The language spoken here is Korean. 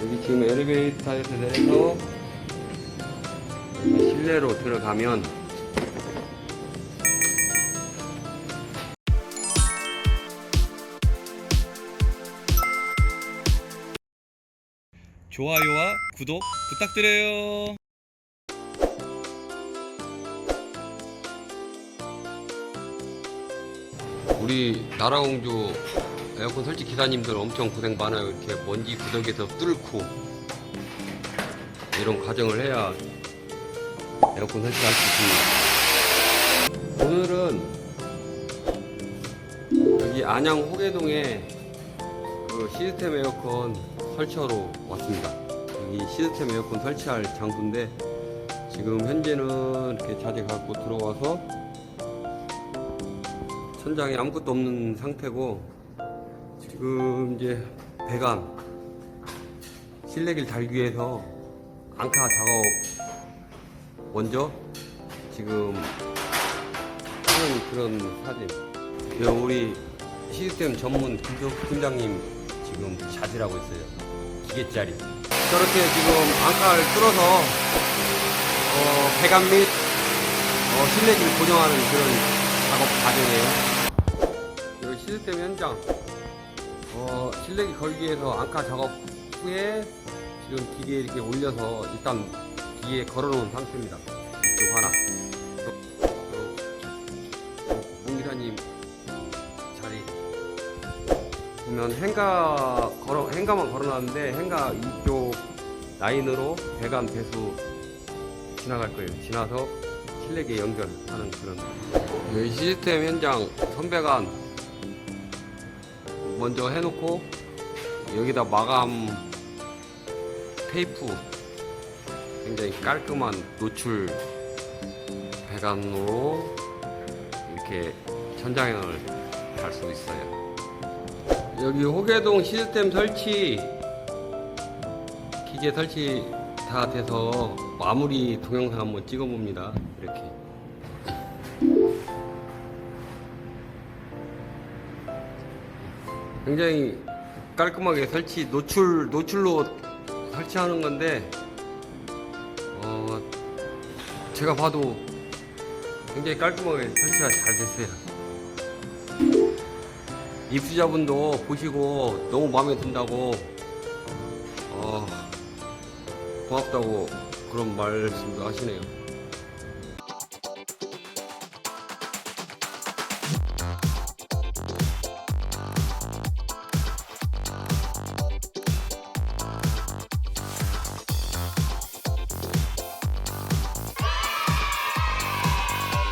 여기 지금 엘리베이터에서 내려서 실내로 들어가면 좋아요와 구독 부탁드려요. 우리 나라공주 에어컨 설치 기사님들 엄청 고생 많아요. 이렇게 먼지 구석에서 뚫고 이런 과정을 해야 에어컨 설치할 수 있습니다. 오늘은 여기 안양 호계동에 그 시스템 에어컨 설치하러 왔습니다. 여기 시스템 에어컨 설치할 장소인데 지금 현재는 이렇게 자재 갖고 들어와서 천장에 아무것도 없는 상태고 지금 이제 배관 실내기를 달기 위해서 앙카 작업 먼저 지금 하는 그런 사진. 여 우리 시스템 전문 김석 팀장님 지금 자질하고 있어요. 기계짜리. 저렇게 지금 앙카를 뚫어서 어, 배관 및 어, 실내기를 고정하는 그런 작업 과정이에요. 여기 시스템 현장 어, 실내기 걸기 위해서 앙카 작업 후에 지금 기계에 이렇게 올려서 일단 기계에 걸어놓은 상태입니다. 이쪽 하나. 문기사님 자리 보면 행가 걸어 행가만 걸어놨는데 행가 이쪽 라인으로 배관 배수 지나갈 거예요. 지나서 실내기에 연결하는 그런 여기 시스템 현장 선배관 먼저 해놓고 여기다 마감 테이프 굉장히 깔끔한 노출 배관으로 이렇게 천장을 달 수 있어요. 여기 호계동 시스템 설치 기계 설치 다 돼서 마무리 동영상 한번 찍어 봅니다. 이렇게. 굉장히 깔끔하게 설치 노출 노출로 설치하는 건데 어 제가 봐도 굉장히 깔끔하게 설치가 잘 됐어요. 입수자분도 보시고 너무 마음에 든다고 어 고맙다고 그런 말씀도 하시네요.